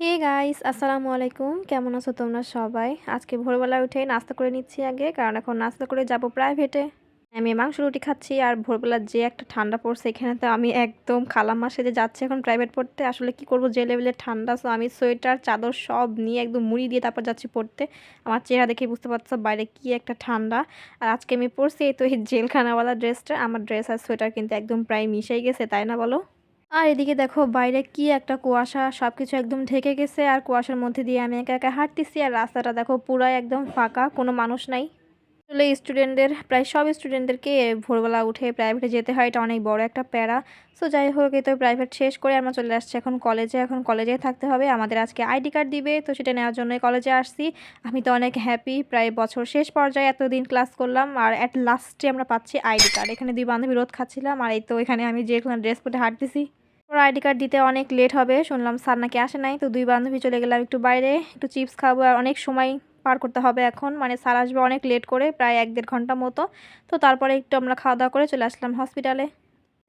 Hey guys আসসালামু আলাইকুম। কেমন আছো তোমরা সবাই? আজকে ভোরবেলা উঠে নাস্তা করে নিচ্ছি আগে, কারণ এখন নাস্তা করে যাব প্রাইভেটে আমি মাংস রুটি খাচ্ছি আর ভোরবেলা যে একটা ঠান্ডা পড়ছে এখানে তো আমি একদম খালাম্মার সাথে যাচ্ছি এখন প্রাইভেট পড়তে। আসলে কি করব, যে লেভেলের ঠান্ডা সো আমি সোয়েটার চাদর সব নিয়ে একদম মুড়ি দিয়ে তারপর যাচ্ছি পড়তে। আমার চেহারা দেখে বুঝতে পারছ বাইরে কি একটা ঠান্ডা। আর আজকে আমি পরছি এই তো এই জেলখানাওয়ালা ড্রেসটা আমার ড্রেস আর সোয়েটার কিন্তু একদম প্রায় মিশেই গেছে, তাই না বলো? আর এদিকে দেখো বাইরে কি একটা কুয়াশা সব কিছু একদম ঢেকে গেছে আর কুয়াশার মধ্যে দিয়ে আমি একা একা হাঁটতেছি আর রাস্তাটা দেখো পুরাই একদম ফাঁকা, কোনো মানুষ নাই। আসলে স্টুডেন্টদের প্রায় সব স্টুডেন্টদেরকে ভোরবেলা উঠে প্রাইভেটে যেতে হয়, এটা অনেক বড় একটা প্যারা। সো যাই হোক তো প্রাইভেট শেষ করে আমরা চলে আসছি এখন কলেজে এখন কলেজে থাকতে হবে। আমাদের আজকে আইডি কার্ড দিবে, তো সেটা নেওয়ার জন্যই কলেজে আসছি। আমি তো অনেক হ্যাপি প্রায় বছর শেষ পর্যায়ে এতদিন ক্লাস করলাম আর অ্যাট লাস্টে আমরা পাচ্ছি আইডি কার্ড এখানে দুই বান্ধবী রোদ খাচ্ছিলাম আর এই তো এখানে আমি যেখানে ড্রেস পরে হাঁটতেছি। ওর আইডি কার্ড দিতে অনেক লেট হবে। শুনলাম স্যার নাকি আসে নাই, তো দুই বান্ধবী চলে গেলাম একটু বাইরে, একটু চিপস খাব আর অনেক সময় পার করতে হবে এখন। মানে স্যার আসবে অনেক লেট করে, প্রায় এক দেড় ঘণ্টা মতো। তো তারপরে একটু আমরা খাওয়া দাওয়া করে চলে আসলাম হসপিটালে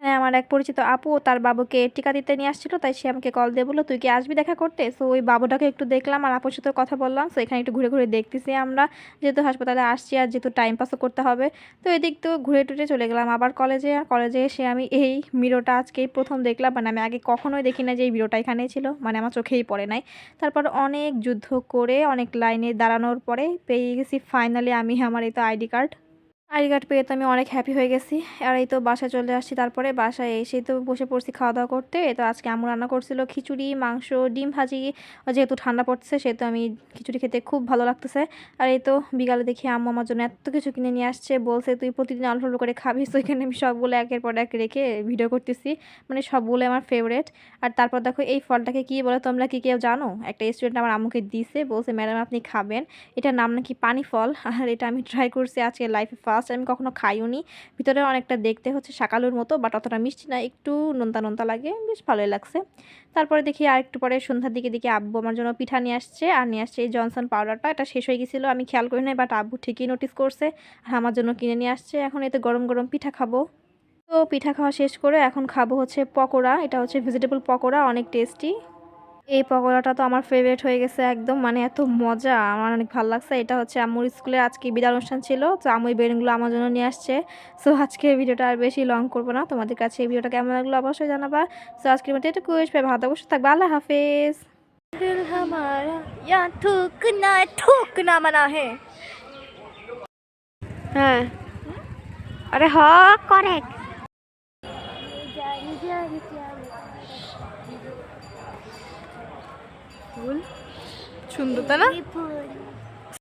আমার এক পরিচিত আপু তার বাবুকে টিকা দিতে নিয়ে আসছিল, তাই সে আমাকে কল দিয়ে বলল, তুই কি আসবি দেখা করতে? সো ওই বাবুটাকে একটু দেখলাম আর আপুর সাথে কথা বললাম। সো এখানে একটু ঘুরে ঘুরে দেখতেছি আমরা। যেহেতু হাসপাতালে আসছি আর যেহেতু টাইম পাসও করতে হবে। তো এদিক তো ঘুরে টুরে চলে গেলাম আবার কলেজে আর কলেজে এসে আমি এই মিরোটা আজকেই প্রথম দেখলাম। মানে আমি আগে কখনোই দেখি না যে এই মিরোটা এখানেই ছিল। মানে আমার চোখেই পড়ে নাই। তারপর অনেক যুদ্ধ করে, অনেক লাইনে দাঁড়ানোর পরে পেয়ে গেছি ফাইনালি আমি আমার এই তো আইডি কার্ড আইডি কার্ড পেয়ে তো আমি অনেক হ্যাপি হয়ে গেছি। আর এই তো বাসায় চলে আসছি, তারপরে বাসায় এসে তো বসে পড়ছি খাওয়া দাওয়া করতে। তো আজকে আমু রান্না করছিল খিচুড়ি, মাংস, ডিম ভাজি। যেহেতু ঠান্ডা পড়ছে, সেহেতু আমি খিচুড়ি খেতে খুব ভালো লাগতেছে। আর এই তো বিকালে দেখি আম্মু আমার জন্য এত কিছু কিনে নিয়ে আসছে। বলছে, তুই প্রতিদিন অল্প অল্প করে খাবি? তো এখানে আমি সবগুলো একের পর এক রেখে ভিডিও করতেছি। মানে সবগুলো আমার ফেভারেট আর তারপর দেখো এই ফলটাকে কি বলে তোমরা কি কেউ জানো? একটা স্টুডেন্ট আমার আম্মুকে দিছে, বলছে ম্যাডাম আপনি খাবেন। এটার নাম নাকি পানি ফল। আর এটা আমি ট্রাই করছি আজকে লাইফে ফার্স্ট আমি কখনো খাইওনি। ভিতরে অনেকটা দেখতে হচ্ছে শাকালুর মতো বাট অতটা মিষ্টি না, একটু নোনতা নোনতা লাগে, বেশ ভালোই লাগছে। তারপরে দেখি আর একটু পরে সন্ধ্যার দিকে দেখি আব্বু আমার জন্য পিঠা নিয়ে আসছে, আর নিয়ে আসছে এই জনসন পাউডারটা এটা শেষ হয়ে গেছিল, আমি খেয়াল করি নাই বাট আব্বু ঠিকই নোটিস করছে, আর আমার জন্য কিনে নিয়ে আসছে। এখন এতে গরম গরম পিঠা খাব। তো পিঠা খাওয়া শেষ করে এখন খাব হচ্ছে পকোড়া, এটা হচ্ছে ভেজিটেবল পকোড়া, অনেক টেস্টি এই পকোড়াটা তো আমার ফেভারিট হয়ে গেছে একদম মানে এত মজা আমার অনেক ভালো লাগছে। এটা হচ্ছে আমুর স্কুলে আজকে বিদায় অনুষ্ঠান ছিল তো আমি বেরিংগুলো আমার জন্য নিয়ে আসছে। সো আজকে ভিডিওটা আর বেশি লং করব না। তোমাদের কাছে এই ভিডিওটা কেমন লাগল অবশ্যই জানাবা। সো আজকের মধ্যে এটা কুয়েশ ভাই ভালো অবশ্যই থাকবে আল্লাহ হাফেজ। হে। হ্যাঁ। আরে হ করেক্ট ফুল। সুন্দর তাই না?